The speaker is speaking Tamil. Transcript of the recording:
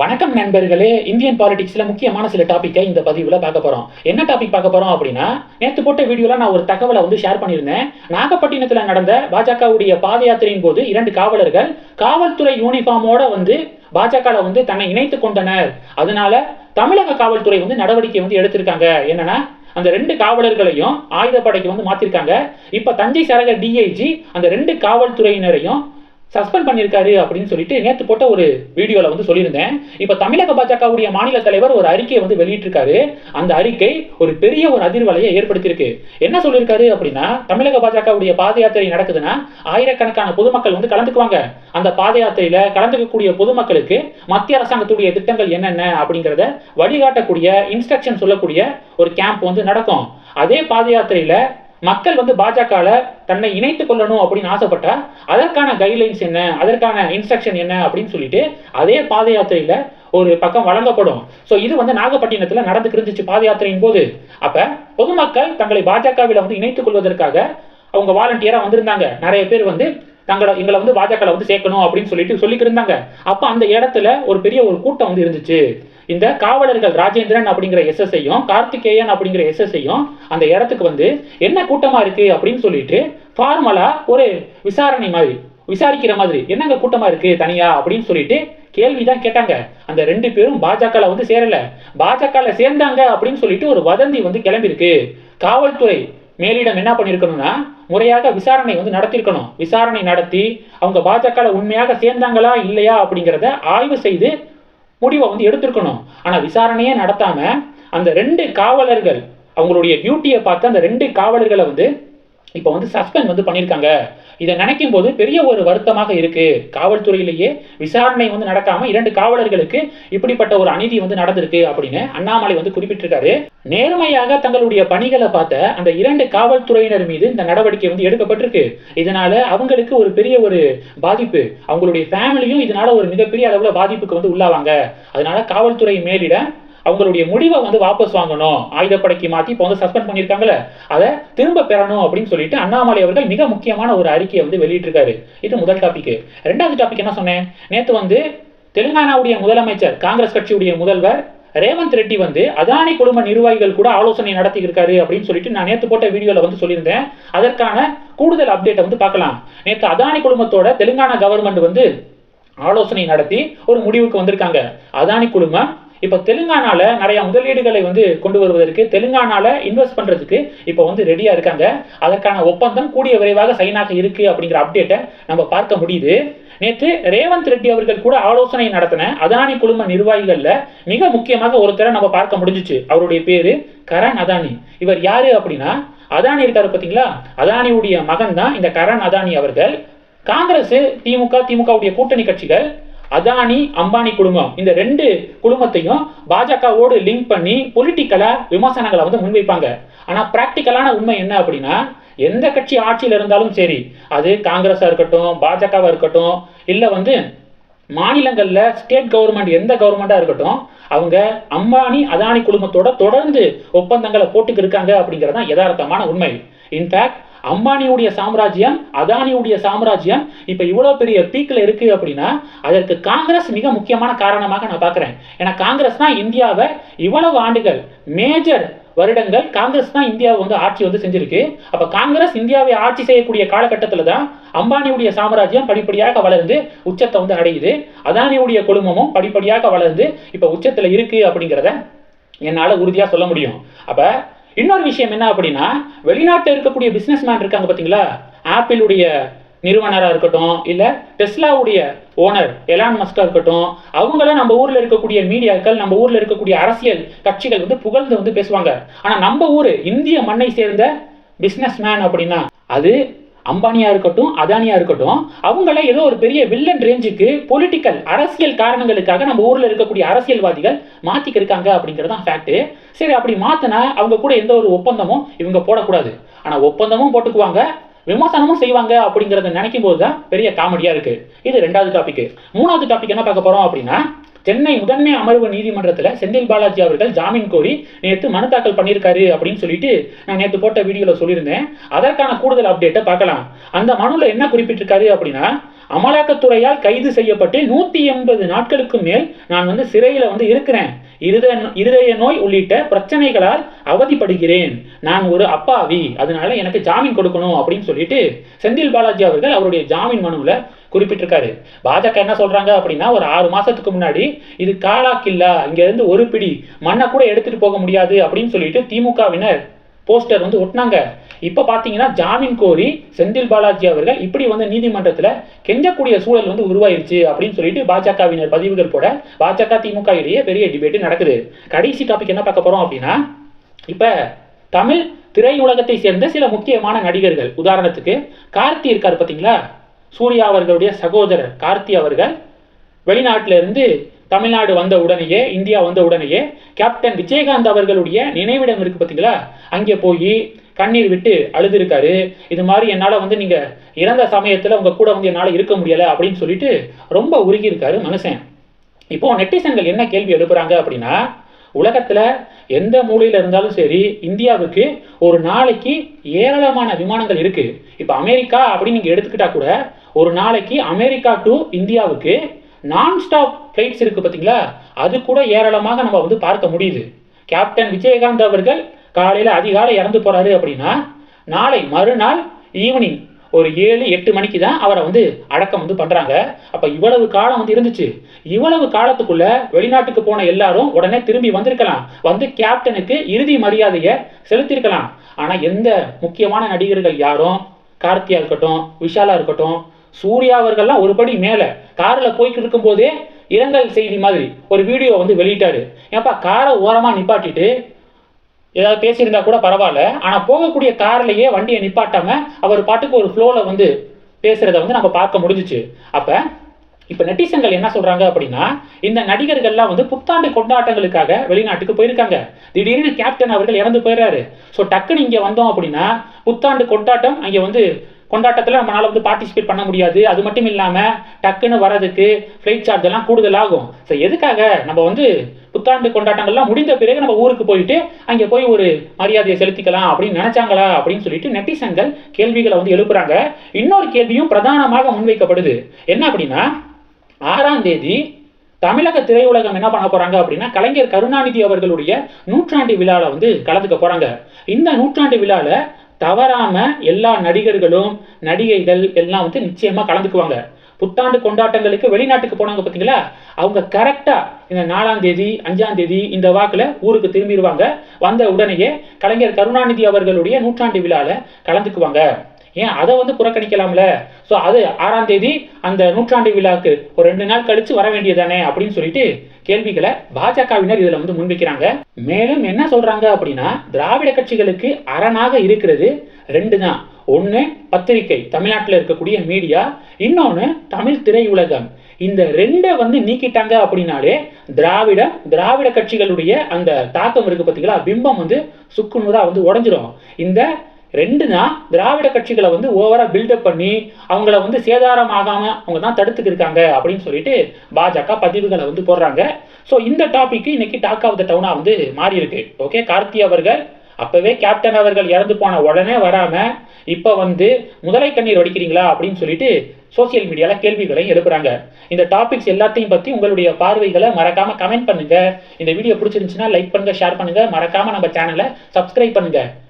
வணக்கம் நண்பர்களே இந்தியன் பாலிடிக்ஸில் முக்கியமான சில டாப்பிக்கை இந்த பதிவில் பார்க்க போகிறோம் என்ன டாபிக் பார்க்க போகிறோம் அப்படின்னா நேற்று போட்ட வீடியோவில் நான் ஒரு தகவலை வந்து ஷேர் பண்ணியிருந்தேன். நாகப்பட்டினத்தில் நடந்த பாஜகவுடைய பாத யாத்திரையின் போது இரண்டு காவலர்கள் காவல்துறை யூனிஃபார்மோட வந்து பாஜகவில் வந்து தன்னை இணைத்து கொண்டனர். அதனால தமிழக காவல்துறை வந்து நடவடிக்கை வந்து எடுத்திருக்காங்க. என்னன்னா அந்த ரெண்டு காவலர்களையும் ஆயுதப்படைக்கு வந்து மாத்திருக்காங்க. இப்ப தஞ்சை சரக டிஐஜி அந்த ரெண்டு காவல்துறையினரையும் சஸ்பெண்ட் பண்ணியிருக்காரு அப்படின்னு சொல்லிட்டு நேற்று போட்ட ஒரு வீடியோவில் வந்து சொல்லியிருந்தேன். இப்போ தமிழக பாஜகவுடைய மாநில தலைவர் ஒரு அறிக்கையை வந்து வெளியிட்டிருக்காரு. அந்த அறிக்கை ஒரு பெரிய ஒரு அதிர்வலையை ஏற்படுத்தியிருக்கு. என்ன சொல்லியிருக்காரு அப்படின்னா தமிழக பாஜகவுடைய பாத யாத்திரை நடக்குதுன்னா ஆயிரக்கணக்கான பொதுமக்கள் வந்து கலந்துக்குவாங்க. அந்த பாத யாத்திரையில் கலந்துக்கக்கூடிய பொதுமக்களுக்கு மத்திய அரசாங்கத்துடைய திட்டங்கள் என்னென்ன அப்படிங்கிறத வழிகாட்டக்கூடிய இன்ஸ்ட்ரக்ஷன் சொல்லக்கூடிய ஒரு கேம்ப் வந்து நடக்கும். அதே பாத யாத்திரையில் மக்கள் வந்து பாஜகவில் தன்னை இணைத்துக் கொள்ளணும் அப்படின்னு ஆசைப்பட்டா அதற்கான கைட்லைன்ஸ் என்ன அதற்கான இன்ஸ்ட்ரக்ஷன் என்ன அப்படின்னு சொல்லிட்டு அதே பாத யாத்திரையில் ஒரு பக்கம் வழங்கப்படும். ஸோ இது வந்து நாகப்பட்டினத்தில் நடந்து இருந்துச்சு பாத யாத்திரையின் போது. அப்போ பொதுமக்கள் தங்களை பாஜகவில் வந்து இணைத்துக் கொள்வதற்காக அவங்க வாலண்டியராக வந்திருந்தாங்க. நிறைய பேர் வந்து தங்களை எங்களை வந்து பாஜகவில் வந்து சேர்க்கணும் அப்படின்னு சொல்லிட்டு சொல்லிக்கிட்டு இருந்தாங்க. அப்போ அந்த இடத்துல ஒரு பெரிய ஒரு கூட்டம் வந்து இருந்துச்சு. இந்த காவலர்கள் ராஜேந்திரன் அப்படிங்கிற எஸ்எஸ்ஐயும் கார்த்திகேயன் அப்படிங்கிற எஸ்எஸ்ஐயும் அந்த இடத்துக்கு வந்து என்ன கூட்டமாக இருக்குது அப்படின்னு சொல்லிட்டு ஃபார்மலாக ஒரு விசாரணை மாதிரி விசாரிக்கிற மாதிரி என்னங்க கூட்டமா இருக்கு தனியா? அப்படின்னு சொல்லிட்டு கேள்விதான் கேட்டாங்க. அந்த ரெண்டு பேரும் பாஜகல வந்து சேரல. பாஜகல சேர்ந்தாங்க அப்படின்னு சொல்லிட்டு ஒரு வதந்தி வந்து கிளம்பியிருக்கு காவல்துறை மேலிடம் என்ன பண்ணியிருக்கணும்னா முறையாக விசாரணை வந்து நடத்திருக்கணும். விசாரணை நடத்தி அவங்க பாஜக உண்மையாக சேர்ந்தாங்களா இல்லையா அப்படிங்கிறத ஆய்வு செய்து முடிவை வந்து எடுத்திருக்கணும். ஆனால் விசாரணையே நடத்தாம அந்த ரெண்டு காவலர்கள் அவங்களுடைய டியூட்டியை பார்த்து அந்த ரெண்டு காவலர்களை வந்து இப்போ வந்து சஸ்பெண்ட் வந்து பண்ணியிருக்காங்க இதை நினைக்கும் போது பெரிய ஒரு வருத்தமாக இருக்கு. காவல்துறையிலேயே விசாரணை வந்து நடக்காம இரண்டு காவலர்களுக்கு இப்படிப்பட்ட ஒரு அநீதி வந்து நடந்திருக்கு அப்படின்னு அண்ணாமலை வந்து குறிப்பிட்டிருக்காரு. நேர்மையாக தங்களுடைய பணிகளை பார்த்த அந்த இரண்டு காவல்துறையினர் மீது இந்த நடவடிக்கை வந்து எடுக்கப்பட்டிருக்கு. இதனால அவங்களுக்கு ஒரு பெரிய ஒரு பாதிப்பு. அவங்களுடைய ஃபேமிலியும் இதனால ஒரு மிகப்பெரிய அளவுல பாதிப்புக்கு வந்து உள்ளாவாங்க. அதனால காவல்துறை மேலிட அவங்களுடைய முடிவை வந்து வாபஸ் வாங்கணும். ஆயுதப்படைக்கு மாற்றி இப்போ வந்து சஸ்பெண்ட் பண்ணியிருக்காங்களே அதை திரும்ப பெறணும் அப்படின்னு சொல்லிட்டு அண்ணாமலை அவர்கள் மிக முக்கியமான ஒரு அறிக்கையை வந்து வெளியிட்டிருக்காரு. இது முதல் டாபிக் ரெண்டாவது டாபிக் என்ன சொன்னேன்? நேற்று வந்து தெலுங்கானாவுடைய முதலமைச்சர் காங்கிரஸ் கட்சியுடைய முதல்வர் ரேவந்த் ரெட்டி வந்து அதானி குடும்ப நிர்வாகிகள் கூட ஆலோசனை நடத்தி இருக்காரு அப்படின்னு சொல்லிட்டு நான் நேற்று போட்ட வீடியோவில் வந்து சொல்லியிருந்தேன். அதற்கான கூடுதல் அப்டேட்டை வந்து பார்க்கலாம். நேற்று அதானி குடும்பத்தோட தெலுங்கானா கவர்மெண்ட் வந்து ஆலோசனை நடத்தி ஒரு முடிவுக்கு வந்திருக்காங்க. அதானி குழுமம் இப்போ தெலுங்கானால நிறைய முதலீடுகளை வந்து கொண்டு வருவதற்கு தெலுங்கானால இன்வெஸ்ட் பண்றதுக்கு இப்போ வந்து ரெடியா இருக்காங்க. அதற்கான ஒப்பந்தம் கூடிய விரைவாக சைனாக இருக்கு அப்படிங்கிற அப்டேட்டை நம்ம பார்க்க முடியுது. நேற்று ரேவந்த் ரெட்டி அவர்கள் கூட ஆலோசனை நடத்தின அதானி குழும நிர்வாகிகள்ல மிக முக்கியமாக ஒருத்தரை நம்ம பார்க்க முடிஞ்சிச்சு. அவருடைய பேரு கரண் அதானி. இவர் யாரு அப்படின்னா அதானி இருக்காரு பார்த்தீங்களா? அதானியுடைய மகன் தான் இந்த கரண் அதானி அவர்கள். காங்கிரஸ் திமுக திமுகவுடைய கூட்டணி கட்சிகள் அதானி அம்பானி குடும்பம். இந்த ரெண்டு குடும்பத்தையும் பாஜகவோடு லிங்க் பண்ணி பொலிட்டிக்கலா விமர்சனங்களை வந்து முன்வைப்பாங்க. ஆனா பிராக்டிக்கலான உண்மை என்ன அப்படின்னா எந்த கட்சி ஆட்சியில் இருந்தாலும் சரி அது காங்கிரஸா இருக்கட்டும் பாஜகவா இருக்கட்டும் இல்ல வந்து மாநிலங்களில் ஸ்டேட் கவர்மெண்ட் எந்த கவர்மெண்ட்டாக இருக்கட்டும் அவங்க அம்பானி அதானி குழுமத்தோட தொடர்ந்து ஒப்பந்தங்களை போட்டுக்கு இருக்காங்க அப்படிங்கறதான் யதார்த்தமான உண்மை. இன்ஃபேக்ட் அம்பானியுடைய சாம்ராஜ்யம் அதானியுடைய சாம்ராஜ்யம் இப்போ இவ்வளோ பெரிய பீக்கில் இருக்கு அப்படின்னா அதற்கு காங்கிரஸ் மிக முக்கியமான காரணமாக நான் பார்க்குறேன். ஏன்னா காங்கிரஸ் தான் இந்தியாவை இவ்வளவு ஆண்டுகள் மேஜர் வருடங்கள் காங்கிரஸ் தான் இந்தியாவை வந்து ஆட்சி வந்து செஞ்சிருக்கு. அப்போ காங்கிரஸ் இந்தியாவை ஆட்சி செய்யக்கூடிய காலகட்டத்தில் தான் அம்பானியுடைய சாம்ராஜ்யம் படிப்படியாக வளர்ந்து உச்சத்தை வந்து அடையுது. அதானியுடைய குழுமமும் படிப்படியாக வளர்ந்து இப்போ உச்சத்தில் இருக்கு அப்படிங்கிறத என்னால் உறுதியாக சொல்ல முடியும். அப்போ இன்னொரு விஷயம் என்ன அப்படின்னா வெளிநாட்டில் இருக்கக்கூடிய பிஸ்னஸ் மேன் இருக்காங்க பார்த்தீங்களா ஆப்பிளுடைய நிறுவனராக இருக்கட்டும் இல்லை டெஸ்லாவுடைய ஓனர் எலான் மஸ்கா இருக்கட்டும் அவங்கள நம்ம ஊரில் இருக்கக்கூடிய மீடியாக்கள் நம்ம ஊரில் இருக்கக்கூடிய அரசியல் கட்சிகள் வந்து புகழ்ந்து வந்து பேசுவாங்க. ஆனால் நம்ம ஊர் இந்திய மண்ணை சேர்ந்த பிஸ்னஸ் மேன் அப்படின்னா அது அம்பானியா இருக்கட்டும் அதானியா இருக்கட்டும் அவங்கள ஏதோ ஒரு பெரிய வில்லன் ரேஞ்சுக்கு பொலிட்டிக்கல் அரசியல் காரணங்களுக்காக நம்ம ஊர்ல இருக்கக்கூடிய அரசியல்வாதிகள் மாத்திக்க இருக்காங்க அப்படிங்கிறது தான் ஃபேக்ட் சரி அப்படி மாத்தினா அவங்க கூட எந்த ஒரு ஒப்பந்தமும் இவங்க போடக்கூடாது. ஆனா ஒப்பந்தமும் போட்டுக்குவாங்க விமர்சனமும் செய்வாங்க அப்படிங்கறத நினைக்கும் போது தான் பெரிய காமெடியா இருக்கு. இது ரெண்டாவது டாபிக் மூணாவது டாபிக் என்ன பார்க்க போறோம் அப்படின்னா சென்னை முதன்மை அமர்வு நீதிமன்றத்தில் செந்தில் பாலாஜி அவர்கள் ஜாமீன் கோரி நேற்று மனு தாக்கல் பண்ணியிருக்காரு அப்படின்னு சொல்லிட்டு நான் நேற்று போட்ட வீடியோவில் சொல்லியிருந்தேன். அதற்கான கூடுதல் அப்டேட்டை பார்க்கலாம். அந்த மனுவில் என்ன குறிப்பிட்டிருக்காரு அப்படின்னா அமலாக்கத்துறையால் கைது செய்யப்பட்டு நூற்றி எண்பது நாட்களுக்கு மேல் நான் வந்து சிறையில் வந்து இருக்கிறேன். இருதய இருதய நோய் உள்ளிட்ட பிரச்சனைகளால் அவதிப்படுகிறேன். நான் ஒரு அப்பாவி அதனால எனக்கு ஜாமீன் கொடுக்கணும் அப்படின்னு சொல்லிட்டு செந்தில் பாலாஜி அவர்கள் அவருடைய ஜாமீன் மனுவில் குறிப்பிட்டிருக்காரு. பாஜக என்ன சொல்றாங்க அப்படின்னா ஒரு ஆறு மாசத்துக்கு முன்னாடி இது காலாக்கில்லா இங்க இருந்து ஒரு பிடி மண்ணை கூட எடுத்துட்டு போக முடியாது அப்படின்னு சொல்லிட்டு திமுகவினர் போஸ்டர் வந்து ஒட்டினாங்க. இப்போ பார்த்தீங்கன்னா ஜாமீன் கோரி செந்தில் பாலாஜி அவர்கள் இப்படி வந்து நீதிமன்றத்தில் கெஞ்சக்கூடிய சூழல் வந்து உருவாயிருச்சு அப்படின்னு சொல்லிட்டு பாஜகவினர் பதிவுகள் போட பாஜக திமுக இடையே பெரிய டிபேட் நடக்குது. கடைசி டாபிக் என்ன பார்க்க போகிறோம் அப்படின்னா இப்போ தமிழ் திரையுலகத்தை சேர்ந்த சில முக்கியமான நடிகர்கள். உதாரணத்துக்கு கார்த்தி இருக்கார் பார்த்தீங்களா சூர்யா அவர்களுடைய சகோதரர் கார்த்தி அவர்கள். வெளிநாட்டிலிருந்து தமிழ்நாடு வந்த உடனேயே இந்தியா வந்த உடனேயே கேப்டன் விஜயகாந்த் அவர்களுடைய நினைவிடம் இருக்கு பார்த்தீங்களா? அங்கே போய் கண்ணீர் விட்டு அழுதுருக்காரு. இது மாதிரி என்னால் வந்து நீங்கள் இறந்த சமயத்தில் உங்கள் கூட வந்து என்னால் இருக்க முடியலை அப்படின்னு சொல்லிட்டு ரொம்ப உருகியிருக்காரு மனுஷன். இப்போ நெட்டிசன்கள் என்ன கேள்வி எழுப்புறாங்க அப்படின்னா உலகத்தில் எந்த மூலையில் இருந்தாலும் சரி இந்தியாவுக்கு ஒரு நாளைக்கு ஏராளமான விமானங்கள் இருக்குது இப்போ அமெரிக்கா அப்படின்னு நீங்கள் எடுத்துக்கிட்டா கூட ஒரு நாளைக்கு அமெரிக்கா டு இந்தியாவுக்கு நான் ஸ்டாப் ஃப்ளைட்ஸ் இருக்குது பார்த்தீங்களா அது கூட ஏராளமாக நம்ம வந்து பார்க்க முடியுது. கேப்டன் விஜயகாந்த் அவர்கள் காலையில் அதிகாலை இறந்து போகிறாரு அப்படின்னா நாளை மறுநாள் ஈவினிங் ஒரு ஏழு எட்டு மணிக்கு தான் அவரை வந்து அடக்கம் வந்து பண்ணுறாங்க அப்போ இவ்வளவு காலம் வந்து இருந்துச்சு. இவ்வளவு காலத்துக்குள்ள வெளிநாட்டுக்கு போன எல்லாரும் உடனே திரும்பி வந்திருக்கலாம். வந்து கேப்டனுக்கு இறுதி மரியாதையை செலுத்தியிருக்கலாம். ஆனால் எந்த முக்கியமான நடிகர்கள் யாரும் கார்த்தியா இருக்கட்டும் விஷாலா இருக்கட்டும் சூர்யா அவர்கள்லாம் ஒரு படி மேலே. காரில் போய்கிட்டு இருக்கும்போதே இரங்கல் செய்தி மாதிரி ஒரு வீடியோ வந்து வெளியிட்டாரு. ஏப்பா காரை ஓரமாக நிப்பாட்டிட்டு ஏதாவது பேசியிருந்தா கூட பரவாயில்ல. ஆனால் போகக்கூடிய கார்லேயே வண்டியை நிப்பாட்டாம அவர் பாட்டுக்கு ஒரு ஃப்ளோவில் வந்து பேசுகிறத வந்து நம்ம பார்க்க முடிஞ்சிச்சு. அப்போ இப்போ நெட்டிசன்கள் என்ன சொல்கிறாங்க அப்படின்னா இந்த நடிகர்கள்லாம் வந்து புத்தாண்டு கொண்டாட்டங்களுக்காக வெளிநாட்டுக்கு போயிருக்காங்க. திடீர்னு கேப்டன் அவர்கள் இறந்து போயிடுறாரு. ஸோ டக்குன்னு இங்கே வந்தோம் அப்படின்னா புத்தாண்டு கொண்டாட்டம் அங்கே வந்து கொண்டாட்டத்தில் நம்மளால் வந்து பார்ட்டிசிபேட் பண்ண முடியாது. அது மட்டும் இல்லாமல் டக்குன்னு வரதுக்கு ஃப்ளைட் சார்ஜ் எல்லாம் கூடுதலாகும். ஸோ எதுக்காக நம்ம வந்து புத்தாண்டு கொண்டாட்டங்கள்லாம் முடிந்த பிறகு நம்ம ஊருக்கு போயிட்டு அங்கே போய் ஒரு மரியாதையை செலுத்திக்கலாம் அப்படின்னு நினைச்சாங்களா அப்படின்னு சொல்லிட்டு நெட்டிசன்கள் கேள்விகளை வந்து எழுப்புறாங்க. இன்னொரு கேள்வியும் பிரதானமாக முன்வைக்கப்படுது. என்ன அப்படின்னா ஆறாம் தேதி தமிழக திரையுலகம் என்ன பண்ண போறாங்க அப்படின்னா கலைஞர் கருணாநிதி அவர்களுடைய நூற்றாண்டு விழாவில் வந்து கலந்துக்க போறாங்க. இந்த நூற்றாண்டு விழாவில் தவறாம எல்லா நடிகர்களும் நடிகைகள் எல்லாம் வந்து நிச்சயமா கலந்துக்குவாங்க. புத்தாண்டு கொண்டாட்டங்களுக்கு வெளிநாட்டுக்கு போனாங்க பார்த்தீங்களா அவங்க கரெக்டாக இந்த நாலாம் தேதி அஞ்சாம் தேதி இந்த வாக்கில் ஊருக்கு திரும்பிடுவாங்க. வந்த உடனேயே கலைஞர் கருணாநிதி அவர்களுடைய நூற்றாண்டு விழாவில் கலந்துக்குவாங்க. ஏன்? அதை வந்து புறக்கணிக்கலாம்ல? ஸோ அது ஆறாம் தேதி அந்த நூற்றாண்டு விழாக்கு ஒரு ரெண்டு நாள் கழிச்சு வர வேண்டியதானே அப்படின்னு சொல்லிட்டு கேள்விகளை பாஜகவினர் இதில் வந்து முன்வைக்கிறாங்க. மேலும் என்ன சொல்றாங்க அப்படின்னா திராவிட கட்சிகளுக்கு அரணாக இருக்கிறது ரெண்டு தான். ஒன்று பத்திரிகை தமிழ்நாட்டில் இருக்கக்கூடிய மீடியா இன்னொன்று தமிழ் திரையுலகம். இந்த ரெண்டை வந்து நீக்கிட்டாங்க அப்படின்னாலே திராவிடம் திராவிட கட்சிகளுடைய அந்த தாக்கம் இருக்கு பார்த்தீங்களா பிம்பம் வந்து சுக்குநூறாக வந்து உடஞ்சிரும். இந்த ரெண்டுனா திராவிட கட்சிகளை வந்து ஓவரா பில்டப் பண்ணி அவங்கள வந்து சேதாரம் ஆகாம அவங்க தான் தடுத்துக்கு இருக்காங்க அப்படின்னு சொல்லிட்டு பாஜக பதிவுகளை வந்து போடுறாங்க. ஸோ இந்த டாபிக் இன்னைக்கு டாக் ஆஃப் த டவுனா வந்து மாறி இருக்கு ஓகே கார்த்தி அவர்கள் அப்பவே கேப்டன் அவர்கள் இறந்து போன உடனே வராம இப்ப வந்து முதலை கண்ணீர் வடிக்கிறீங்களா அப்படின்னு சொல்லிட்டு சோசியல் மீடியால கேள்விகளை எழுப்புறாங்க. இந்த டாபிக்ஸ் எல்லாத்தையும் பத்தி உங்களுடைய பார்வைகளை மறக்காம கமெண்ட் பண்ணுங்க. இந்த வீடியோ பிடிச்சிருந்துச்சுன்னா லைக் பண்ணுங்க ஷேர் பண்ணுங்க. மறக்காம நம்ம சேனலை சப்ஸ்கிரைப் பண்ணுங்க.